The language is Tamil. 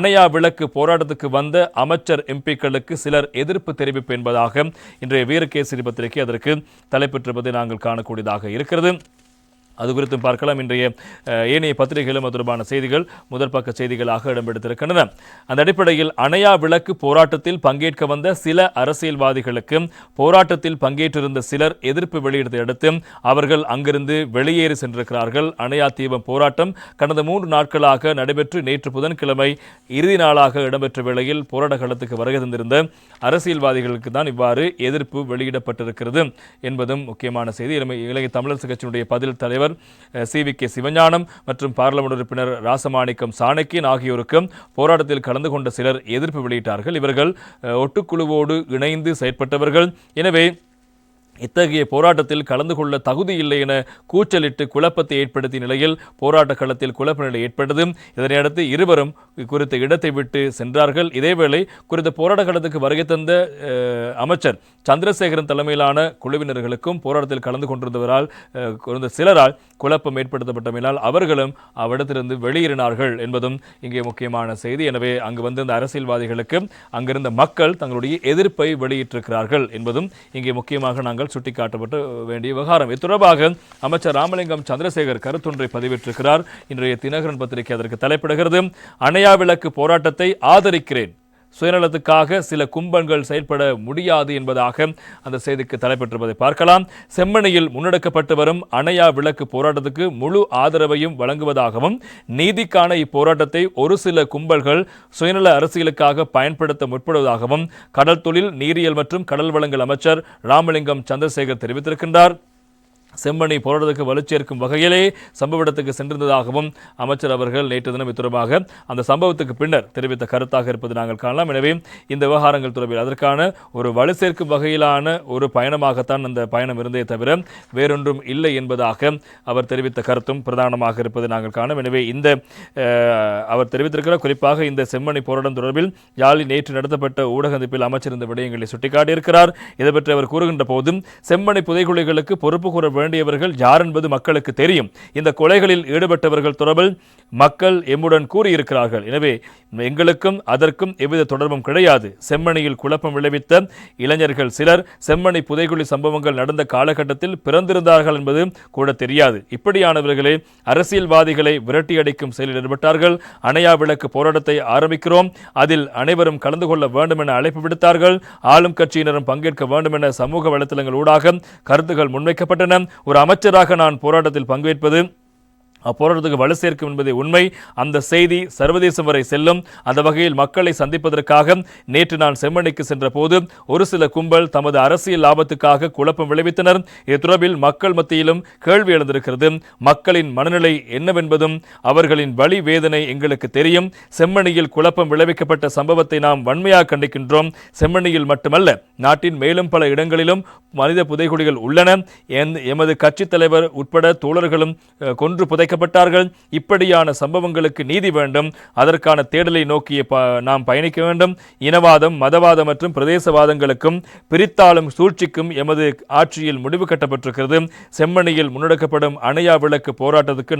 அணையா விளக்கு போராட்டத்துக்கு வந்த அமைச்சர் எம்பிக்களுக்கு சிலர் எதிர்ப்பு தெரிவிப்பு என்பதாக இன்றைய வீரகேசரி பத்திரிகை அதற்கு தலைப்பெற்றிருப்பதை நாங்கள் காணக்கூடியதாக இருக்கிறது. அது குறித்தும் பார்க்கலாம். இன்றைய ஏனைய பத்திரிகைகளும் தொடர்பான செய்திகள் முதல் பக்க செய்திகளாக இடம்பெடுத்திருக்கின்றன. அந்த அடிப்படையில் அணையா விளக்கு போராட்டத்தில் பங்கேற்க வந்த சில அரசியல்வாதிகளுக்கு போராட்டத்தில் பங்கேற்றிருந்த சிலர் எதிர்ப்பு வெளியிட்டதை அடுத்து அவர்கள் அங்கிருந்து வெளியேறி சென்றிருக்கிறார்கள். அணையா தீபம் போராட்டம் கடந்த மூன்று நாட்களாக நடைபெற்று நேற்று புதன்கிழமை இறுதி நாளாக இடம்பெற்ற வேளையில் போராட்ட களத்துக்கு வருகை தந்திருந்த அரசியல்வாதிகளுக்கு தான் இவ்வாறு எதிர்ப்பு வெளியிடப்பட்டிருக்கிறது என்பதும் முக்கியமான செய்தி. இலங்கை தமிழரசு கட்சியினுடைய பதில் தலைவர் சி வி கே சிவஞானம் மற்றும் பாராளுமன்ற உறுப்பினர் ராசமாணிக்கம் சாணக்கியன் ஆகியோருக்கும் போராட்டத்தில் கலந்து கொண்ட சிலர் எதிர்ப்பு வெளியிட்டார்கள். இவர்கள் ஒட்டுக்குழுவோடு இணைந்து செயற்பட்டவர்கள். எனவே இத்தகைய போராட்டத்தில் கலந்து கொள்ள தகுதி இல்லை என கூச்சலிட்டு குழப்பத்தை ஏற்படுத்திய நிலையில் போராட்ட களத்தில் குழப்ப நிலை ஏற்பட்டது. இதனையடுத்து இருவரும் குறித்த இடத்தை விட்டு சென்றார்கள். இதேவேளை குறித்த போராட்டக்களத்துக்கு வருகை தந்த அமைச்சர் சந்திரசேகரன் தலைமையிலான குழுவினர்களுக்கும் போராட்டத்தில் கலந்து கொண்டிருந்தவரால் அஹ், இருந்த சிலரால் குழப்பம் ஏற்படுத்தப்பட்டமையினால் அவர்களும் அவ்விடத்திலிருந்து வெளியேறினார்கள் என்பதும் இங்கே முக்கியமான செய்தி. எனவே அங்கு வந்திருந்த அரசியல்வாதிகளுக்கு அங்கிருந்த மக்கள் தங்களுடைய எதிர்ப்பை வெளியிட்டிருக்கிறார்கள் என்பதும் இங்கே முக்கியமாக நாங்கள் சுட்டிக்காட்டப்பட்டு வேண்டிய விவகாரம். இது தொடர்பாக அமைச்சர் ராமலிங்கம் சந்திரசேகர் கருத்தொன்றை பதிவிட்டிருக்கிறார். இன்றைய தினகரன் பத்திரிகை அதற்கு தலைப்பிடுகிறது. அணையா விளக்கு போராட்டத்தை ஆதரிக்கிறேன். சுயநலத்துக்காக சில கும்பன்கள் செயல்பட முடியாது என்பதாக அந்த செய்திக்கு தலைப்பெற்றிருப்பதை பார்க்கலாம். செம்மணியில் முன்னெடுக்கப்பட்டு வரும் அணையா விளக்கு போராட்டத்துக்கு முழு ஆதரவையும் வழங்குவதாகவும் நீதிக்கான இப்போராட்டத்தை ஒரு சில கும்பல்கள் சுயநல அரசியலுக்காக பயன்படுத்த முற்படுவதாகவும் கடல் தொழில் நீரியல் மற்றும் கடல் வளங்கள் அமைச்சர் ராமலிங்கம் சந்திரசேகர் தெரிவித்திருக்கின்றார். செம்மணி போராட்டத்துக்கு வலுச்சேர்க்கும் வகையிலே சம்பவ இடத்துக்கு சென்றிருந்ததாகவும் அமைச்சர் அவர்கள் நேற்று தினம் இது அந்த சம்பவத்துக்கு பின்னர் தெரிவித்த கருத்தாக இருப்பது நாங்கள் காணலாம். எனவே இந்த விவகாரங்கள் தொடர்பில் அதற்கான ஒரு வலு சேர்க்கும் வகையிலான ஒரு பயணமாகத்தான் அந்த பயணம் இருந்தே தவிர வேறொன்றும் இல்லை என்பதாக அவர் தெரிவித்த கருத்தும் பிரதானமாக இருப்பது நாங்கள் காணோம் எனவே இந்த அவர் தெரிவித்திருக்கிற குறிப்பாக இந்த செம்மணி போராட்டம் தொடர்பில் யாழில் நேற்று நடத்தப்பட்ட ஊடக சந்திப்பில் அமைச்சர் இந்த விடயங்களை சுட்டிக்காட்டியிருக்கிறார். இதை பற்றி அவர் கூறுகின்ற போதும் செம்மணி புதைகுழிகளுக்கு பொறுப்பு கூற வேண்டியவர்கள் யார் என்பது மக்களுக்கு தெரியும். இந்த கொலைகளில் ஈடுபட்டவர்கள் தொடர்பில் மக்கள் எம்முடன் கூறியிருக்கிறார்கள். எனவே எங்களுக்கும் அதற்கும் எவ்வித தொடர்பும் கிடையாது. செம்மணியில் குழப்பம் விளைவித்த இளைஞர்கள் சிலர் செம்மணி புதைகுழி சம்பவங்கள் நடந்த காலகட்டத்தில் பிறந்திருந்தார்கள் என்பது கூட தெரியாது. இப்படியானவர்களே அரசியல்வாதிகளை விரட்டியடிக்கும் செயலில் ஈடுபட்டார்கள். அணையா விளக்கு போராட்டத்தை ஆரம்பிக்கிறோம். அதில் அனைவரும் கலந்து கொள்ள வேண்டும் என அழைப்பு விடுத்தார்கள். ஆளும் கட்சியினரும் பங்கேற்க வேண்டும் என சமூக வலைத்தளங்கள் ஊடாக கருத்துகள் முன்வைக்கப்பட்டன. ஒரு அமைச்சராக நான் போராட்டத்தில் பங்கேற்பது போராட்டத்துக்கு வலு சேர்க்கும் என்பதை உண்மை. அந்த செய்தி சர்வதேசம் வரை செல்லும். அந்த வகையில் மக்களை சந்திப்பதற்காக நேற்று நான் செம்மணிக்கு சென்ற போது ஒரு சில கும்பல் தமது அரசியல் லாபத்துக்காக குழப்பம் விளைவித்தனர். இது தொடர்பில் மக்கள் மத்தியிலும் கேள்வி எழுந்திருக்கிறது. மக்களின் மனநிலை என்னவென்பதும் அவர்களின் வழி வேதனை எங்களுக்கு தெரியும். செம்மணியில் குழப்பம் விளைவிக்கப்பட்ட சம்பவத்தை நாம் வன்மையாக கண்டிக்கின்றோம். செம்மணியில் மட்டுமல்ல நாட்டின் மேலும் பல இடங்களிலும் மனித புதைகுழிகள் உள்ளன. என்- எமது கட்சித் தலைவர் உட்பட தோழர்களும் கொன்று புதைக்க பாதிக்கப்பட்டார்கள். இப்படியான சம்பவங்களுக்கு நீதி வேண்டும். அதற்கான தேடலை நோக்கிய நாம் பயணிக்க வேண்டும். இனவாதம் மதவாதம் மற்றும் பிரதேசவாதங்களுக்கும் பிரித்தாளும் சூழ்ச்சிக்கும் எமது ஆட்சியில் முடிவு கட்டப்பட்டிருக்கிறது. செம்மணியில் முன்னெடுக்கப்படும் அணையா விளக்கு போராட்டத்துக்கு